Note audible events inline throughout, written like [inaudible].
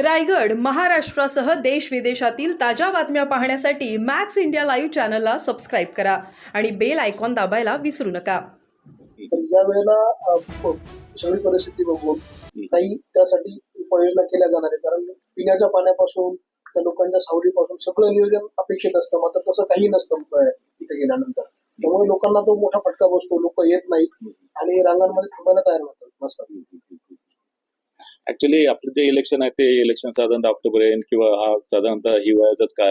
रायगड महाराष्ट्रासह देश विदेशातील ताज्या बातम्या पाहण्यासाठी मॅक्स इंडिया लाईव्ह चॅनलला सबस्क्राईब करा आणि बेल आयकॉन दाबायला विसरू नका. तर या वेळेला सगळी परिस्थिती बघून काही त्यासाठी उपाययोजना केल्या जाणार आहे कारण पिण्याच्या पाण्यापासून त्या लोकांच्या सावलीपासून सगळं नियोजन अपेक्षित असतं. मात्र तसं काही नसतं तिथे गेल्यानंतर. त्यामुळे लोकांना तो मोठा फटका बसतो. लोक येत नाहीत आणि रांगांमध्ये थांबायला तयार होतात. नसतात ऍक्च्युली आपलं जे इलेक्शन आहे ते इलेक्शन साधारणतः ऑक्टोबर किंवा हा साधारणतः हिवाळ्याचाच काळ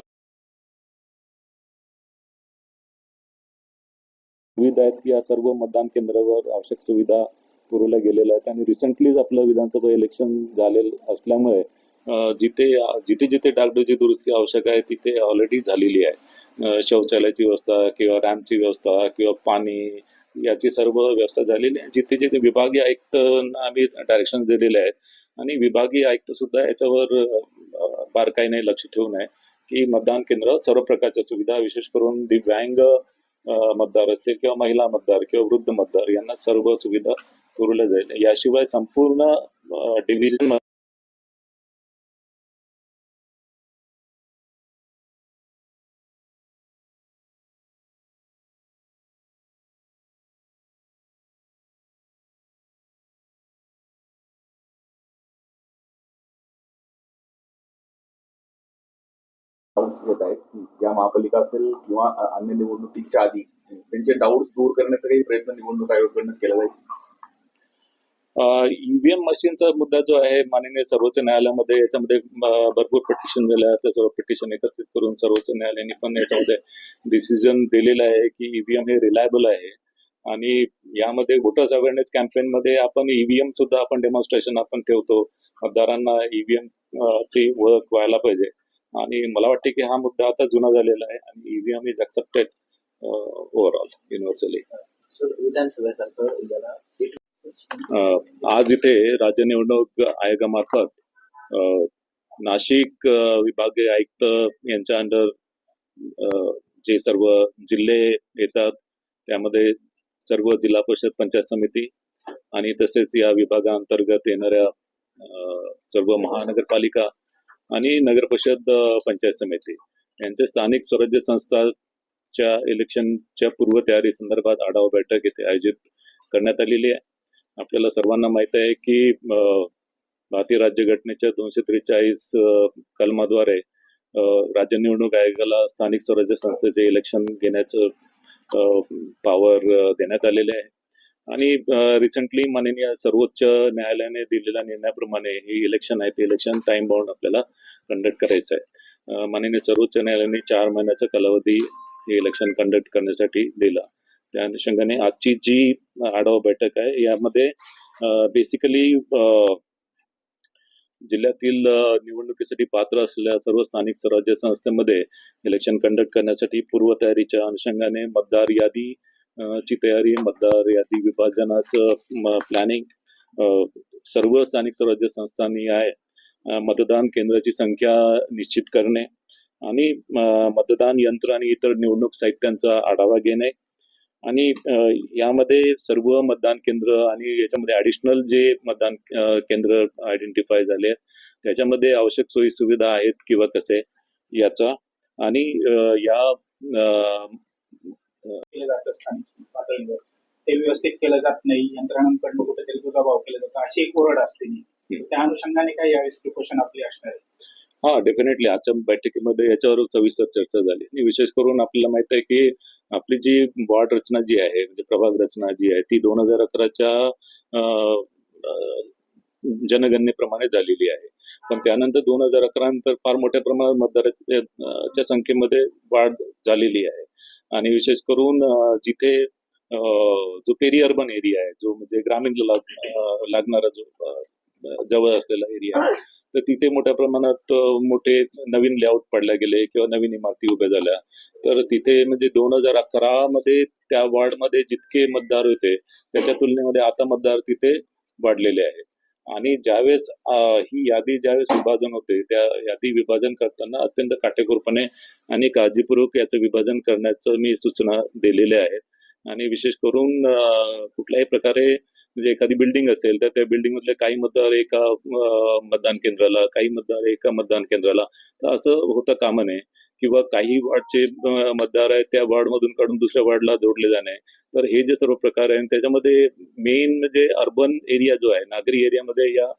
सुविधा आहेत की या सर्व मतदान केंद्रावर आवश्यक सुविधा पुरवल्या गेलेल्या आहेत आणि रिसेंटलीच आपलं विधानसभा इलेक्शन झालेलं असल्यामुळे जिथे जिथे जिथे डागडोजी दुरुस्ती आवश्यक आहे तिथे ऑलरेडी झालेली आहे. शौचालयाची व्यवस्था किंवा रॅम्पची व्यवस्था किंवा पाणी याची सर्व व्यवस्था झालेली आहे. जिथे जिथे विभागीय आयुक्त आम्ही डायरेक्शन दिलेले आहेत आणि विभागीय आयुक्त सुद्धा याच्यावर बारकाईने लक्ष ठेवून आहे की मतदान केंद्र सर्व प्रकारच्या सुविधा विशेष करून दिव्यांग मतदार असतील किंवा महिला मतदार किंवा वृद्ध मतदार यांना सर्व सुविधा पुरवल्या जाईल. याशिवाय संपूर्ण डिव्हिजन डाऊट्स येत आहेत. या महापालिका असेल किंवा अन्य निवडणुकीच्या आधी त्यांचे डाऊट्स दूर करण्याचा काही प्रयत्न निवडणूक आयोगाकडनं केला जाईल ईव्हीएम मशीनचा मुद्दा जो आहे माननीय सर्वोच्च न्यायालयामध्ये याच्यामध्ये भरपूर पिटिशन झाल्या त्या सर्व पिटिशन एकत्रित करून सर्वोच्च न्यायालयाने पण याच्यामध्ये डिसिजन दिलेलं आहे की ईव्हीएम हे रिलायबल आहे. आणि यामध्ये वोटर्स अवेअरनेस कॅम्पेन मध्ये आपण ईव्हीएम सुद्धा आपण डेमॉन्स्ट्रेशन आपण ठेवतो. मतदारांना ईव्हीएम ची ओळख व्हायला पाहिजे. आणि मला वाटते की हा मुद्दा आता जुना झालेला आहे आणि EVM is accepted overall universally आज इथे राज्य निवडणूक आयोगामार्फत नाशिक विभागीय आयुक्त यांच्या अंडर जे सर्व जिल्हे येतात त्यामध्ये सर्व जिल्हा परिषद पंचायत समिती आणि तसेच या विभागाअंतर्गत येणाऱ्या सर्व महानगरपालिका आणि नगर परिषद पंचायत समिती. यांचे स्थानिक स्वराज्य संस्थाच्या इलेक्शनच्या पूर्वतयारी संदर्भात आढावा बैठक येथे आयोजित करण्यात आलेली आहे. आपल्याला सर्वांना माहीत आहे की भारतीय राज्यघटनेच्या दोनशे त्रेचाळीस कलमाद्वारे राज्य निवडणूक आयोगाला स्थानिक स्वराज्य संस्थेचे इलेक्शन घेण्याचं पॉवर देण्यात आलेले आहे. आणि रिसेंटली माननीय सर्वोच्च न्यायालयाने दिलेल्या निर्णयाप्रमाणे हे इलेक्शन आहे ते इलेक्शन टाइम बाउंड आपल्याला कंडक्ट करायचं आहे. माननीय सर्वोच्च न्यायालयाने चार महिन्याचा कालावधी हे इलेक्शन कंडक्ट करण्यासाठी दिला. त्या अनुषंगाने आजची जी आढावा बैठक आहे यामध्ये बेसिकली जिल्ह्यातील निवडणुकीसाठी पात्र असलेल्या सर्व स्थानिक स्वराज्य संस्थेमध्ये इलेक्शन कंडक्ट करण्यासाठी पूर्वतयारीच्या अनुषंगाने मतदार यादी ची तयारी मतदार यादी विभाजनाचं प्लॅनिंग सर्व स्थानिक स्वराज्य संस्थांनी आहे. मतदान केंद्राची संख्या निश्चित करणे आणि मतदान यंत्र आणि इतर निवडणूक साहित्यांचा आढावा घेणे आणि यामध्ये सर्व मतदान केंद्र आणि याच्यामध्ये ऍडिशनल जे मतदान केंद्र आयडेंटिफाय झाले आहेत, त्याच्यामध्ये आवश्यक सोयी सुविधा आहेत किंवा कसे याचा आणि या केलं जातं स्थानिक पातळीवर. ते व्यवस्थित केलं जात नाही यंत्रणांकडनं कुठेतरी दुजाभाव केला जातो अशी एक ओरड असते त्या अनुषंगाने काय यावेळेस प्रिकॉशन आपली असणार आहे? हा डेफिनेटली आजच्या बैठकीमध्ये याच्यावर सविस्तर चर्चा झाली. आणि विशेष करून आपल्याला माहीत आहे की आपली जी वॉर्ड रचना जी आहे म्हणजे प्रभाग रचना जी आहे ती दोन हजार अकराच्या जनगणनेप्रमाणे झालेली आहे. पण त्यानंतर दोन हजार अकरा नंतर फार मोठ्या प्रमाणात मतदाराच्या संख्येमध्ये वाढ झालेली आहे. आणि विशेष करून जिथे जो पेरी अर्बन एरिया आहे जो म्हणजे ग्रामीण लागणारा जो जवळ असलेला एरिया आहे तर तिथे मोठ्या प्रमाणात मोठे नवीन लेआउट पडले गेले किंवा नवीन इमारती उभ्या झाल्या. तर तिथे म्हणजे दोन हजार अकरा मध्ये त्या वॉर्डमध्ये जितके मतदार होते त्याच्या तुलनेमध्ये आता मतदार तिथे वाढलेले आहेत आणि ज्यावेळेस ही यादी ज्यावेळेस विभाजन होते त्या यादी विभाजन करताना अत्यंत काटेकोरपणे आणि काळजीपूर्वक याचं विभाजन करण्याचं मी सूचना दिलेल्या आहेत. आणि विशेष करून कुठल्याही प्रकारे म्हणजे एखादी बिल्डिंग असेल तर त्या बिल्डिंग मधले काही मतदार एका मतदान केंद्राला काही मतदार एका मतदान केंद्राला तर असं होतं कामा नये किंवा काही वार्डचे मतदार आहेत त्या वार्डमधून काढून दुसऱ्या वार्डला जोडले जाणे. तर हे जे सर्व प्रकार आहे त्याच्यामध्ये मेन म्हणजे अर्बन एरिया जो आहे नागरी एरियामध्ये या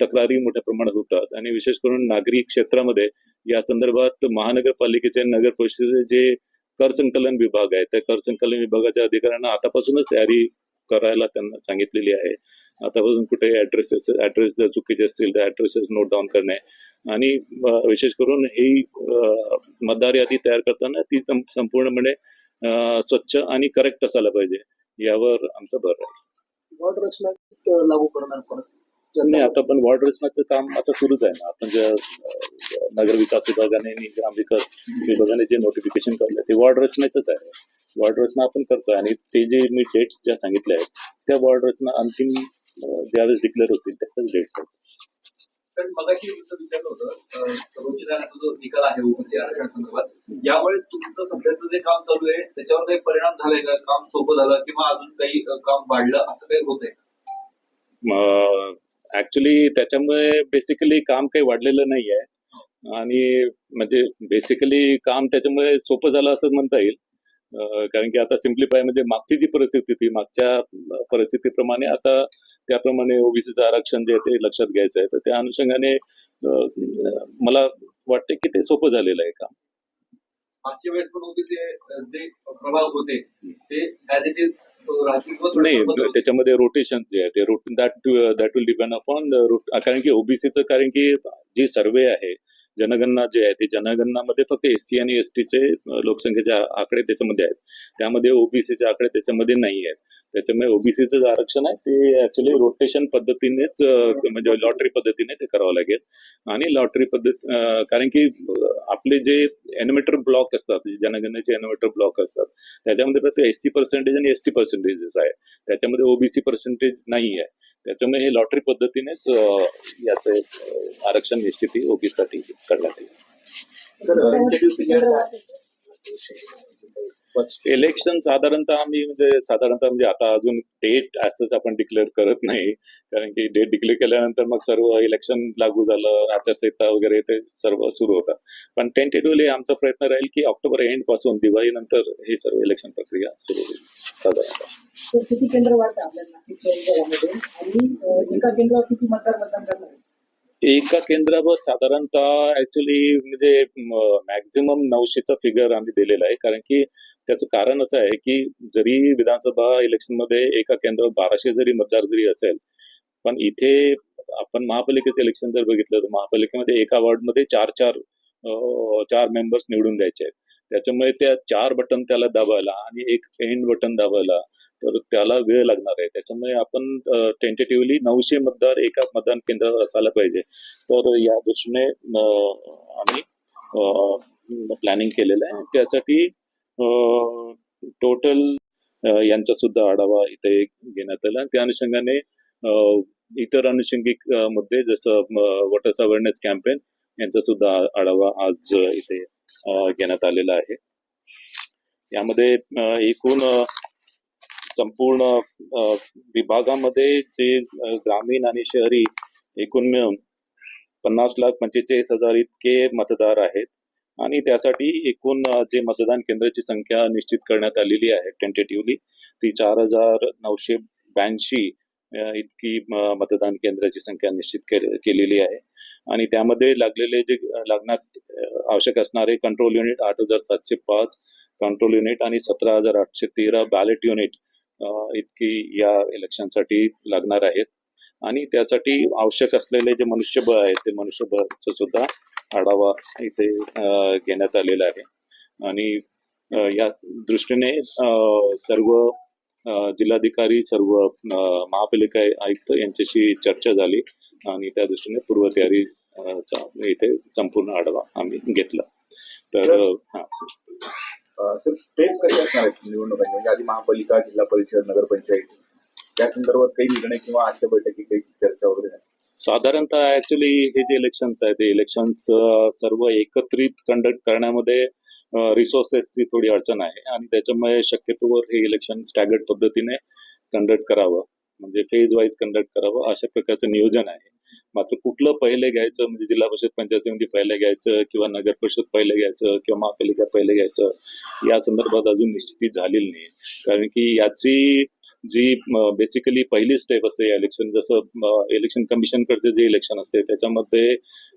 तक्रारी मोठ्या प्रमाणात होतात. आणि विशेष करून नागरी क्षेत्रामध्ये या संदर्भात महानगरपालिकेचे नगर परिषदेचे जे कर संकलन विभाग आहे त्या कर संकलन विभागाच्या अधिकाऱ्यांना आतापासूनच तयारी करायला त्यांना सांगितलेली आहे. आतापासून कुठे ऍड्रेसेस ऍड्रेस जर चुकीचे असतील तर ऍड्रेसेस नोट डाऊन करणे. आणि विशेष करून ही मतदार यादी तयार करताना ती संपूर्णपणे स्वच्छ आणि करेक्ट असायला पाहिजे. यावर आमचा भर आहे. वॉर्ड रचना अं, लागू करणार परत? नाही आता पण वॉर्ड रचनाचं काम आता सुरूच आहे ना. आपण ज्या नगर विकास विभागाने आणि ग्रामविकास विभागाने जे नोटिफिकेशन काढलं ते वॉर्ड रचनेचंच आहे. वॉर्ड रचना आपण करतोय आणि ते जे मी डेट्स ज्या सांगितल्या आहेत त्या वॉर्ड रचना अंतिम ज्यावेळेस डिक्लेअर होतील त्याच्याच डेट्स आहेत. कारण मगाशी तुमचं विचारलं होतं सर्वोच्च जो निकाल आहे ओबीसी आरक्षणासंदर्भात यामुळे तुमचं सध्याचं जे काम चालू आहे त्याच्यावर काही परिणाम झालाय का? काम सोपं झालं किंवा अजून काही काम वाढलं असं काही होतंय ऍक्च्युली त्याच्यामुळे बेसिकली काम काही वाढलेलं नाही आहे आणि म्हणजे बेसिकली काम त्याच्यामुळे सोपं झालं असं म्हणता येईल. कारण की आता सिम्प्लिफाय म्हणजे मागची जी परिस्थिती होती मागच्या परिस्थितीप्रमाणे आता त्याप्रमाणे ओबीसीचं आरक्षण जे ते लक्षात घ्यायचं आहे. तर त्या अनुषंगाने मला वाटते की ते सोपं झालेलं आहे काम. मागच्या वेळेस पण ओबीसी जे प्रभाग होते ते ऍज इट इज नाही. त्याच्यामध्ये रोटेशन जे आहे ते rote that that will depend upon कारण की ओबीसीचं कारण की जी सर्वे आहे जनगणना जे आहे ते जनगणनामध्ये फक्त एस सी आणि एस टीचे लोकसंख्येचे आकडे त्याच्यामध्ये आहेत. त्यामध्ये ओबीसीचे आकडे त्याच्यामध्ये नाही आहेत. त्याच्यामुळे ओबीसीचं जे आरक्षण आहे. ते ऍक्च्युली रोटेशन पद्धतीनेच म्हणजे लॉटरी पद्धतीने ते करावं लागेल. आणि लॉटरी पद्धत कारण की आपले जे एनिमेटर ब्लॉक असतात जनगणनेचे एनिमेटर ब्लॉक असतात त्याच्यामध्ये फक्त एस सी पर्सेंटेज आणि एस टी पर्सेंटेजेस आहे. त्याच्यामध्ये ओबीसी पर्सेंटेज नाही आहे. त्याच्यामुळे हे लॉटरी पद्धतीनेच याचं आरक्षण निश्चिती ओबीसी साठी करण्यात येईल. इलेक्शन साधारणतः आम्ही म्हणजे साधारणतः म्हणजे आता अजून डेट असंच आपण डिक्लेअर करत नाही. कारण की डेट डिक्लेअर केल्यानंतर मग सर्व इलेक्शन लागू झालं आचारसंहिता वगैरे ते सर्व सुरू होतं. पण टेंटेटिव्हली आमचा प्रयत्न राहील की ऑक्टोबर एंडपासून दिवाळीनंतर ही सर्व इलेक्शन प्रक्रिया सुरू होईल साधारणतः? एका केंद्रावर साधारणतः ऍक्च्युली म्हणजे मॅक्झिमम नऊशेचा फिगर आम्ही दिलेला आहे. कारण की त्याचं कारण असं आहे की जरी विधानसभा इलेक्शनमध्ये एका केंद्रावर बाराशे जरी मतदार जरी असेल पण इथे आपण महापालिकेचं इलेक्शन जर बघितलं तर महापालिकेमध्ये एका वॉर्डमध्ये चार चार चार मेंबर्स निवडून द्यायचे आहेत. त्याच्यामुळे त्या चार बटन त्याला दाबायला आणि एक एंड बटन दाबायला तर त्याला वेळ लागणार आहे. त्याच्यामुळे आपण टेंटेटिव्हली नऊशे मतदार एका मतदान केंद्रावर असायला पाहिजे. तर या दृष्टीने आम्ही प्लॅनिंग केलेलं आहे. त्यासाठी टोटल यांचा सुद्धा आढावा इथे घेण्यात आला. त्या अनुषंगाने इतर अनुषंगिक मुद्दे जसं वॉटर्स अवेअरनेस कॅम्पेन यांचा सुद्धा आढावा आज इथे घेण्यात आलेला आहे. यामध्ये एकूण संपूर्ण विभागामध्ये जे ग्रामीण आणि शहरी एकूण पन्नास लाख पंचेचाळीस हजार इतके मतदार आहेत. आणि त्यासाठी एकूण जे मतदान केंद्राची संख्या निश्चित करण्यात आलेली आहे टेंटेटिव्हली ती चार हजार नऊशे ब्याऐंशी इतकी मतदान केंद्राची संख्या निश्चित केलेली आहे. आणि त्यामध्ये लागलेले जे अं, लागण्यात आवश्यक असणारे कंट्रोल युनिट आठ हजार सातशे पाच कंट्रोल युनिट आणि सतरा हजार आठशे तेरा बॅलेट युनिट इतकी या इलेक्शनसाठी लागणार आहेत. आणि त्यासाठी आवश्यक असलेले जे मनुष्यबळ आहे ते मनुष्यबळाचा सुद्धा आढावा इथे घेण्यात आलेला आहे. आणि या दृष्टीने सर्व जिल्हाधिकारी सर्व महापालिका आयुक्त यांच्याशी चर्चा झाली आणि त्या दृष्टीने पूर्वतयारी इथे संपूर्ण आढावा आम्ही घेतला. तर हा. स्टेप कसे असणार आहेत निवडणुकांचे म्हणजे आधी महापालिका जिल्हा परिषद नगरपंचायत त्या संदर्भात काही निर्णय किंवा आजच्या बैठकी काही चर्चा वगैरे नाही साधारणतः ऍक्च्युली हे जे इलेक्शन्स आहे ते इलेक्शन्स सर्व एकत्रित कंडक्ट करण्यामध्ये रिसोर्सेसची थोडी अडचण आहे. आणि त्याच्यामुळे शक्यतोवर हे इलेक्शन स्टॅगर्ड पद्धतीने कंडक्ट करावं. म्हणजे फेज वाईज कंडक्ट करावं अशा प्रकारचं नियोजन आहे. मात्र कुठलं पहिले घ्यायचं म्हणजे जिल्हा परिषद पंचायत समिती पहिले घ्यायचं किंवा नगर परिषद पहिले घ्यायचं किंवा महापालिका पहिले घ्यायचं या संदर्भात अजून निश्चिती झालेली नाही. कारण की याची जी बेसिकली पहिली स्टेप असते इलेक्शन जसं इलेक्शन कमिशनकडचे जे इलेक्शन असते त्याच्यामध्ये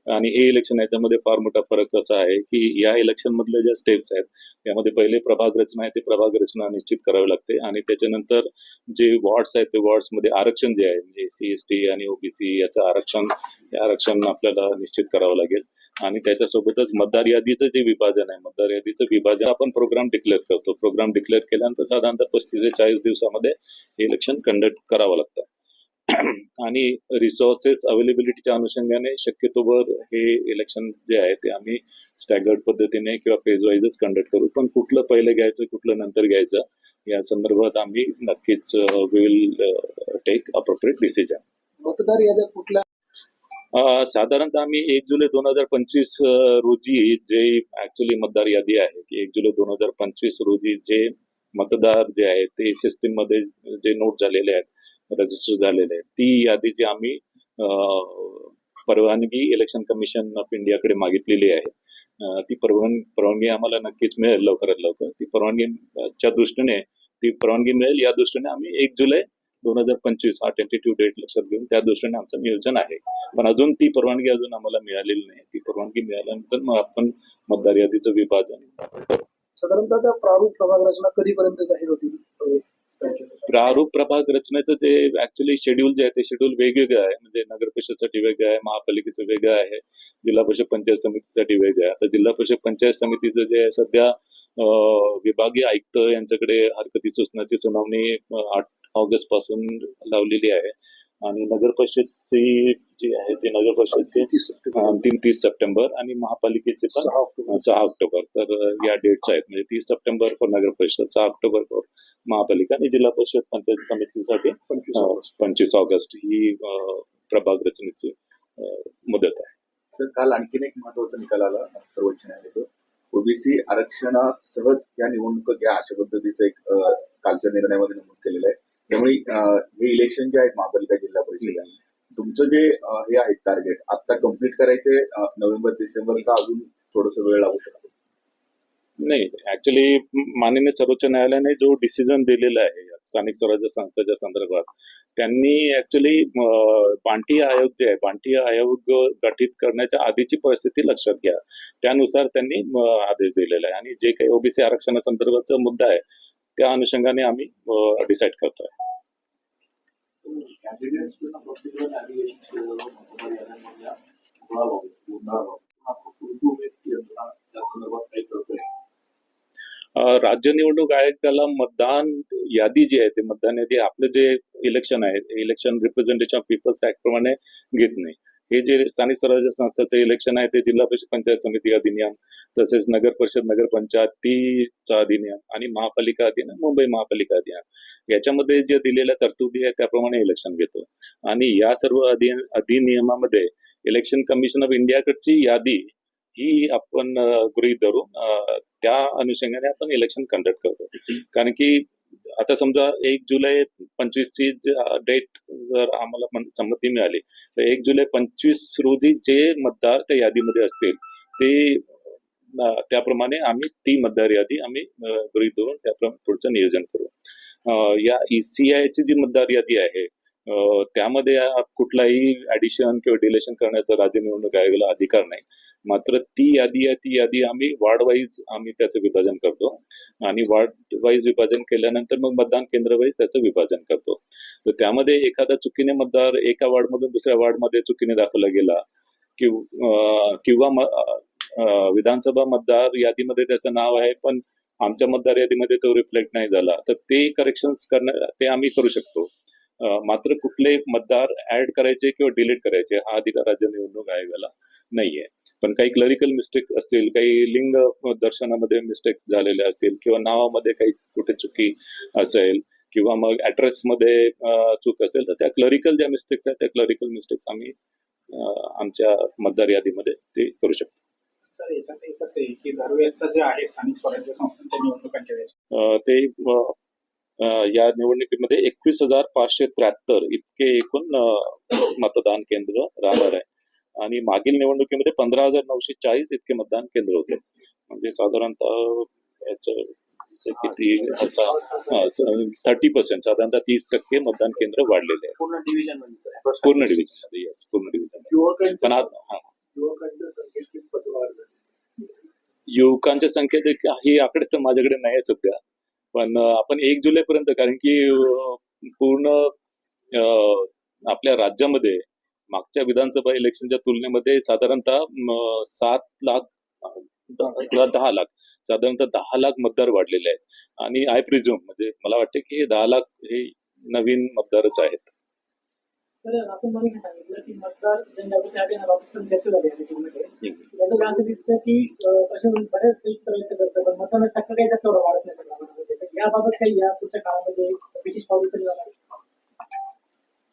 आणि हे इलेक्शन याच्यामध्ये फार मोठा फरक असा आहे की या इलेक्शन मधल्या ज्या स्टेप्स आहेत यामध्ये पहिले प्रभाग रचना आहे ते प्रभाग रचना निश्चित करावी लागते आणि त्याच्यानंतर जे वॉर्ड्स आहेत ते वॉर्ड्समध्ये आरक्षण जे आहे म्हणजे सी एस टी आणि ओबीसी याचं आरक्षण आरक्षण आपल्याला निश्चित करावं लागेल. आणि त्याच्यासोबतच मतदार यादीचं जे विभाजन आहे मतदार यादीचं विभाजन आपण प्रोग्राम डिक्लेअर करतो. प्रोग्राम डिक्लेअर केल्यानंतर साधारणतः पस्तीस ते चाळीस दिवसामध्ये हे इलेक्शन कंडक्ट करावं लागतं. [clears throat] आणि रिसोर्सेस अवेलेबिलिटीच्या अनुषंगाने शक्यतोवर हे इलेक्शन जे आहे ते आम्ही स्टॅगर्ड पद्धतीने किंवा फेज वाईजच कंडक्ट करू. पण कुठलं पहिलं घ्यायचं कुठलं नंतर घ्यायचं या संदर्भात आम्ही नक्कीच विल टेक अप्रोप्रिएट डिसिजन मतदार याद्या कुठल्या साधारणतः आम्ही एक जुलै दोन हजार पंचवीस रोजी जे ऍक्च्युली मतदार यादी आहे की एक जुलै दोन हजार पंचवीस रोजी जे मतदार जे आहेत ते सिस्टीममध्ये जे नोट झालेले आहेत रजिस्टर झालेले आहेत ती यादी जी आम्ही परवानगी इलेक्शन कमिशन ऑफ इंडियाकडे मागितलेली आहे. ती परवानगी परवानगी आम्हाला नक्कीच मिळेल लवकरात लवकर. ती परवानगीच्या दृष्टीने ती परवानगी मिळेल या दृष्टीने आम्ही एक जुलै दोन हजार पंचवीस हा टेंटेटिव्ह डेट लक्षात घेऊन त्या दृष्टीने आमचं नियोजन आहे. पण अजून ती परवानगी अजून आम्हाला मिळालेली नाही. ती परवानगी मिळाल्यानंतर मग आपण मतदार यादीचं विभाजन. साधारणतः त्या प्रारूप प्रभाग रचना कधीपर्यंत जाहीर होतील? प्रारूप प्रभाग रचनेचं जे ऍक्च्युली शेड्यूल जे आहे ते शेड्यूल वेगवेगळं आहे. म्हणजे नगर परिषदसाठी वेगळं आहे महापालिकेचं वेगळं आहे जिल्हा परिषद पंचायत समितीसाठी वेगळं आहे. आता जिल्हा परिषद पंचायत समितीचं जे आहे सध्या विभागीय आयुक्त यांच्याकडे हरकती सूचनाची सुनावणी आठ ऑगस्टपासून लावलेली आहे. आणि नगर परिषदची जी आहे ती नगर परिषदची अंतिम तीस सप्टेंबर. आणि महापालिकेचे पण सहा ऑक्टोबर. तर या डेट्स आहेत. म्हणजे तीस सप्टेंबर फॉर नगर परिषद सहा ऑक्टोबर फॉर महापालिका आणि जिल्हा परिषद पंचायत समितीसाठी पंचवीस ऑगस्ट. ही प्रभाग रचनेची मुदत आहे. तर काल आणखीन एक महत्त्वाचा निकाल आला सर्वोच्च न्यायालयाचं. ओबीसी आरक्षणासहज या निवडणुका घ्या अशा पद्धतीचं एक कालच्या निर्णयामध्ये नमूद केलेलं आहे. त्यामुळे हे इलेक्शन जे आहेत महापालिका जिल्हा परिषद तुमचं जे हे आहे टार्गेट आता कंप्लीट करायचे नोव्हेंबर डिसेंबर का अजून थोडस वेळ लागू शकतो? नाही ऍक्च्युली माननीय सर्वोच्च न्यायालयाने जो डिसिजन दिलेला आहे स्थानिक स्वराज्य संस्थेच्या संदर्भात त्यांनी ऍक्च्युली पांठी आयोग जे आहे पांठी आयोग गठीत करण्याच्या आधीची परिस्थिती लक्षात घ्या. त्यानुसार त्यांनी आदेश दिलेला आहे. आणि जे काही ओबीसी आरक्षणासंदर्भाचा मुद्दा आहे त्या अनुषंगाने आम्ही डिसाईड करतोय. राज्य निवडणूक आयोगाला मतदान यादी जी आहे ते मतदान यादी आपलं जे इलेक्शन आहे election representation of peoples act प्रमाणे घेत नाही. हे जे स्थानिक स्वराज्य संस्थाचं इलेक्शन आहे ते जिल्हा परिषद पंचायत समिती अधिनियम तसेच नगर परिषद नगरपंचायतीचा अधिनियम आणि महापालिका अधिनियम मुंबई महापालिका अधिनियम याच्यामध्ये जे दिलेल्या तरतुदी आहे त्याप्रमाणे इलेक्शन घेतो. आणि या सर्व अधि अधिनियमामध्ये इलेक्शन कमिशन ऑफ इंडियाकडची यादी ही आपण गृहीत धरून त्या अनुषंगाने आपण इलेक्शन कंडक्ट करतो. कारण की आता समजा एक जुलै पंचवीसची डेट जर आम्हाला संमती मिळाली तर एक जुलै पंचवीस रोजी जे मतदार त्या यादीमध्ये असतील ते त्याप्रमाणे आम्ही ती मतदार यादी आम्ही गृहित गृहीत धरून त्याप्रमाणे पुढचं नियोजन करू. या ईसीआयची जी मतदार यादी आहे त्यामध्ये कुठलाही ऍडिशन किंवा डिलेशन करण्याचा राज्य निवडणूक आयोगाला अधिकार नाही. मात्र ती यादी आहे ती यादी आम्ही वार्ड वाईज आम्ही त्याचं विभाजन करतो. आणि वार्ड वाईज विभाजन केल्यानंतर मग मतदान केंद्र वाईज त्याचं विभाजन करतो. तर त्यामध्ये एखादा चुकीने मतदार एका वार्डमधून दुसऱ्या वार्डमध्ये चुकीने दाखवला गेला किंवा किंवा विधानसभा मतदार यादीमध्ये त्याचं नाव आहे पण आमच्या मतदार यादीमध्ये तो रिफ्लेक्ट नाही झाला. तर ते करेक्शन करणं ते आम्ही करू शकतो. मात्र कुठले मतदार ऍड करायचे किंवा डिलीट करायचे हा अधिकार राज्य निवडणूक आयोगाला नाहीये. पण काही क्लरिकल मिस्टेक असतील काही लिंग दर्शनामध्ये मिस्टेक्स झालेले असतील किंवा नावामध्ये काही कुठे चुकी असेल किंवा मग ऍड्रेस मध्ये चूक असेल तर त्या क्लरिकल ज्या मिस्टेक्स आहेत त्या क्लरिकल मिस्टेक्स आम्ही आमच्या मतदार यादीमध्ये ते करू शकतो. सर याच्यात एकच आहे की दरवेळेसचं जे आहे स्थानिक स्वराज्य संस्थांच्या निवडणुकांच्या वेळेस. अ, ते या निवडणुकीमध्ये एकवीस हजार पाचशे त्र्याहत्तर इतके एकूण मतदान केंद्र राहणार आहे. आणि मागील निवडणुकीमध्ये पंधरा हजार नऊशे चाळीस इतके मतदान केंद्र होते. म्हणजे साधारणतः याचं किती थर्टी पर्सेंट साधारणतः तीस टक्के मतदान केंद्र वाढलेले आहे. पूर्ण डिव्हिजनमध्ये पूर्ण डिव्हिजन येस पूर्ण डिव्हिजन पण युवकांच्या संख्येत कितपत वाढ झाली. युवकांच्या संख्येत ही आकडे तर माझ्याकडे नाही आहे सध्या. पण आपण एक जुलै पर्यंत कारण की पूर्ण आपल्या राज्यामध्ये मागच्या विधानसभा इलेक्शनच्या तुलनेमध्ये साधारणतः सात लाख किंवा दहा लाख साधारणतः दहा लाख मतदार वाढलेले आहेत. आणि आय प्रिझ्युम म्हणजे मला वाटते की हे दहा लाख हे नवीन मतदारच आहेत. सर आपण मला सांगितलं की मतदार जनजागृती अभियानाबाबत पण चर्चा झाली आहे मीटिंगमध्ये त्याच्यात असं दिसतं की अं, प्रशासन बऱ्याच काही प्रयत्न करतं पण मतदानाचा टक्का काही जास्त एवढा वाढत नाही त्या प्रमाणामध्ये. तर याबाबत काही या पुढच्या काळामध्ये विशेष पावलं तरी जाणार आहे?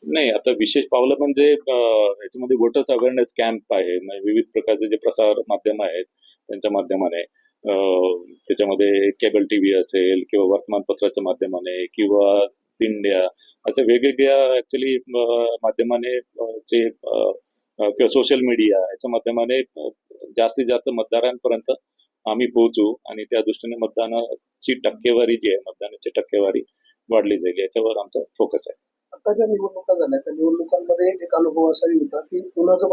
नाही आता विशेष पावलं म्हणजे याच्यामध्ये वोटर्स अवेअरनेस कॅम्प आहे म्हणजे विविध प्रकारचे जे प्रसार माध्यम आहेत त्यांच्या माध्यमाने त्याच्यामध्ये केबल टीव्ही असेल किंवा वर्तमानपत्राच्या माध्यमाने किंवा इंडिया अशा वेगवेगळ्या ऍक्च्युली माध्यमाने जे किंवा सोशल मीडिया याच्या माध्यमाने जास्तीत जास्त मतदारांपर्यंत आम्ही पोहोचू आणि त्या दृष्टीने मतदानाची टक्केवारी जी आहे मतदानाची टक्केवारी वाढली जाईल याच्यावर आमचा फोकस आहे. आता ज्या निवडणुका झाल्या त्या निवडणुकांमध्ये एक अनुभव असाही होता की उन्हाचं